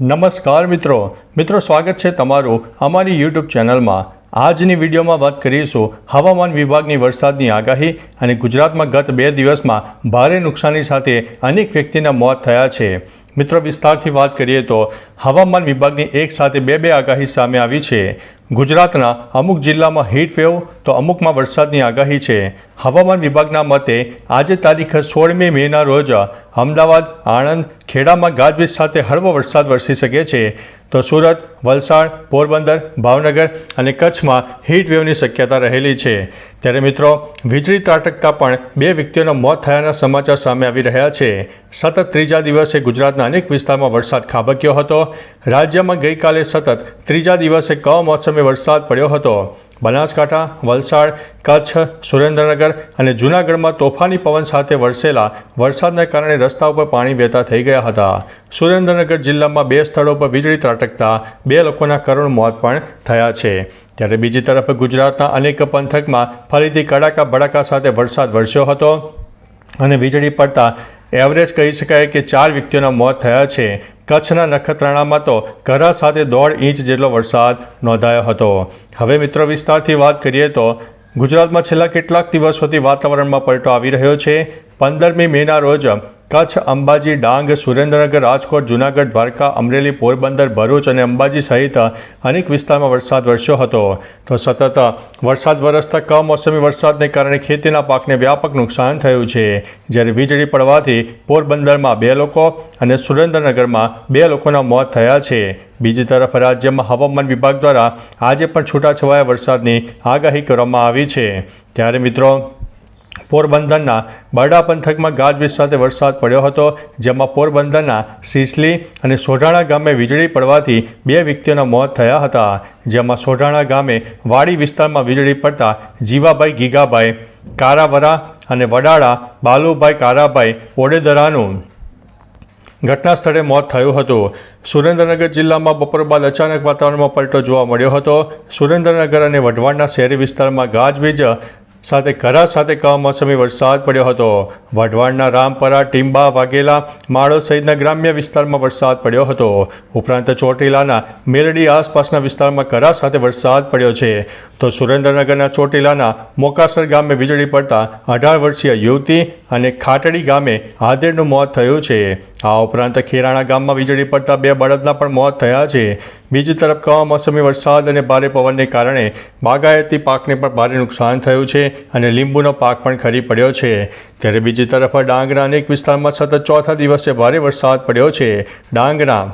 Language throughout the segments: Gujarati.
નમસ્કાર મિત્રો. મિત્રો, સ્વાગત છે તમારું અમારી યુટ્યુબ ચેનલમાં. આજની વિડીયોમાં વાત કરીશું હવામાન વિભાગની વરસાદની આગાહી અને ગુજરાતમાં ગત બે દિવસમાં ભારે નુકસાની સાથે અનેક વ્યક્તિના મોત થયા છે. મિત્રો, વિસ્તારથી વાત કરીએ તો હવામાન વિભાગની એક સાથે બે બે આગાહી સામે આવી છે. ગુજરાતના અમુક જિલ્લામાં હીટ વેવ તો અમુકમાં વરસાદની આગાહી છે. હવામાન વિભાગના મતે આજે તારીખ સોળમી મેના રોજ અમદાવાદ, આણંદ, ખેડામાં ગાજવીજ સાથે હળવો વરસાદ વરસી શકે છે. તો સુરત, વલસાડ, પોરબંદર, ભાવનગર અને કચ્છમાં હીટ વેવની શક્યતા રહેલી છે. ત્યારે મિત્રો, વીજળી ત્રાટકતા પણ બે વ્યક્તિઓના મોત થયાના સમાચાર સામે આવી રહ્યા છે. સતત ત્રીજા દિવસે ગુજરાતના અનેક વિસ્તારમાં વરસાદ ખાબક્યો હતો. રાજ્યમાં ગઈકાલે સતત ત્રીજા દિવસે કમોસમી વરસાદ પડ્યો હતો. બનાસકાંઠા, વલસાડ, કચ્છ, સુરેન્દ્રનગર અને જૂનાગઢમાં તોફાની પવન સાથે વરસેલા વરસાદના કારણે રસ્તા ઉપર પાણી વહેતા થઈ ગયા હતા. સુરેન્દ્રનગર જિલ્લામાં બે સ્થળો પર વીજળી ત્રાટકતા બે લોકોના કરુણ મોત પણ થયા છે. ત્યારે બીજી તરફ ગુજરાતના અનેક પંથકમાં ફરીથી કડાકા ભડાકા સાથે વરસાદ વરસ્યો હતો અને વીજળી પડતા એવરેજ કહી શકાય કે ચાર વ્યક્તિઓના મોત થયા છે. કચ્છના નખત્રાણામાં તો ઘરા સાથે દોઢ ઇંચ જેટલો વરસાદ નોંધાયો હતો. હવે મિત્ર વિસ્તારથી વાત કરીએ તો ગુજરાતમાં છેલ્લા કેટલાક દિવસોથી વાતાવરણમાં પલટો આવી રહ્યો છે. પંદરમી મેના રોજ કચ્છ, અંબાજી, ડાંગ, સુરેન્દ્રનગર, રાજકોટ, જૂનાગઢ, દ્વારકા, અમરેલી, પોરબંદર, ભરૂચ અને અંબાજી સહિત અનેક વિસ્તારમાં વરસાદ વરસ્યો હતો. તો સતત વરસાદ વરસતા કમોસમી વરસાદને કારણે ખેતીના પાકને વ્યાપક નુકસાન થયું છે. જ્યારે વીજળી પડવાથી પોરબંદરમાં બે લોકો અને સુરેન્દ્રનગરમાં બે લોકોના મોત થયા છે. બીજી તરફ રાજ્યમાં હવામાન વિભાગ દ્વારા આજે પણ છૂટાછવાયા વરસાદની આગાહી કરવામાં આવી છે. ત્યારે મિત્રો પોરબંદરના બરડા પંથકમાં ગાજવીજ સાથે વરસાદ પડ્યો હતો, જેમાં પોરબંદરના સિસલી અને સોઢાણા ગામે વીજળી પડવાથી બે વ્યક્તિઓના મોત થયા હતા, જેમાં સોઢાણા ગામે વાડી વિસ્તારમાં વીજળી પડતા જીવાભાઈ ગીગાભાઈ, કારાવરા અને વડાળા બાલુભાઈ કારાભાઈ ઓડેદરાનું ઘટના સ્થળે મોત થયું હતું. સુરેન્દ્રનગર જિલ્લામાં બપોર બાદ અચાનક વાતાવરણમાં પલટો જોવા મળ્યો હતો. સુરેન્દ્રનગર અને વઢવાણના શહેરી વિસ્તારમાં ગાજવીજ સાથે કરા સાથે કમોસમી વરસાદ પડ્યો હતો. વઢવાણના રામપરા, ટીંબા, વાઘેલા, માળો સહિતના ગ્રામ્ય વિસ્તારમાં વરસાદ પડ્યો હતો. ઉપરાંત ચોટીલાના મેલડી આસપાસના વિસ્તારમાં કરા સાથે વરસાદ પડ્યો છે. તો સુરેન્દ્રનગરના ચોટીલાના મોકાસર ગામે વીજળી પડતા અઢાર વર્ષીય યુવતી અને ખાટડી ગામે આદેરનું મોત થયું છે. આ ઉપરાંત ખેરાણા ગામમાં વીજળી પડતા બે બળદના પણ મોત થયા છે. બીજી તરફ કમોસમી વરસાદ અને ભારે પવનને કારણે બાગાયતી પાકને પણ ભારે નુકસાન થયું છે અને લીંબુનો પાક પણ ખરી પડ્યો છે. ત્યારે બીજી તરફ ડાંગના અનેક વિસ્તારમાં સતત ચોથા દિવસે ભારે વરસાદ પડ્યો છે. ડાંગના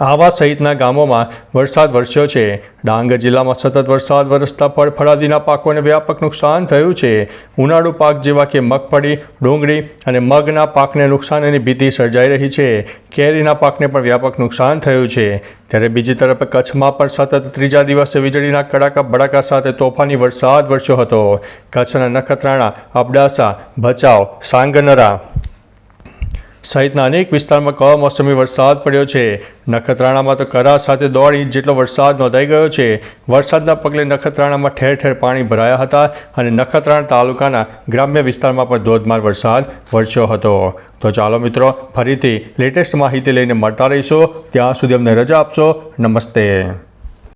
આવા સહિતના ગામોમાં વરસાદ વરસ્યો છે. ડાંગ જિલ્લામાં સતત વરસાદ વરસતા ફળફળાદીના પાકોને વ્યાપક નુકસાન થયું છે. ઉનાળુ પાક જેવા કે મગફળી, ડુંગળી અને મગના પાકને નુકસાનની ભીતિ સર્જાઈ રહી છે. કેરીના પાકને પણ વ્યાપક નુકસાન થયું છે. ત્યારે બીજી તરફ કચ્છમાં પણ સતત ત્રીજા દિવસે વીજળીના કડાકા ભડાકા સાથે તોફાની વરસાદ વરસ્યો હતો. કચ્છના નખત્રાણા, અબડાસા, ભચાઉ, સાંગનરા સહિતના અનેક વિસ્તારમાં કમોસમી વરસાદ પડ્યો છે. નખત્રાણામાં તો કરા સાથે દોઢ ઇંચ જેટલો વરસાદ નોંધાઈ ગયો છે. વરસાદના પગલે નખત્રાણામાં ઠેર ઠેર પાણી ભરાયા હતા અને નખત્રાણા તાલુકાના ગ્રામ્ય વિસ્તારમાં પણ ધોધમાર વરસાદ વરસ્યો હતો. તો ચાલો મિત્રો, ફરીથી લેટેસ્ટ માહિતી લઈને મળતા રહીશો. ત્યાં સુધી અમને રજા આપશો. નમસ્તે.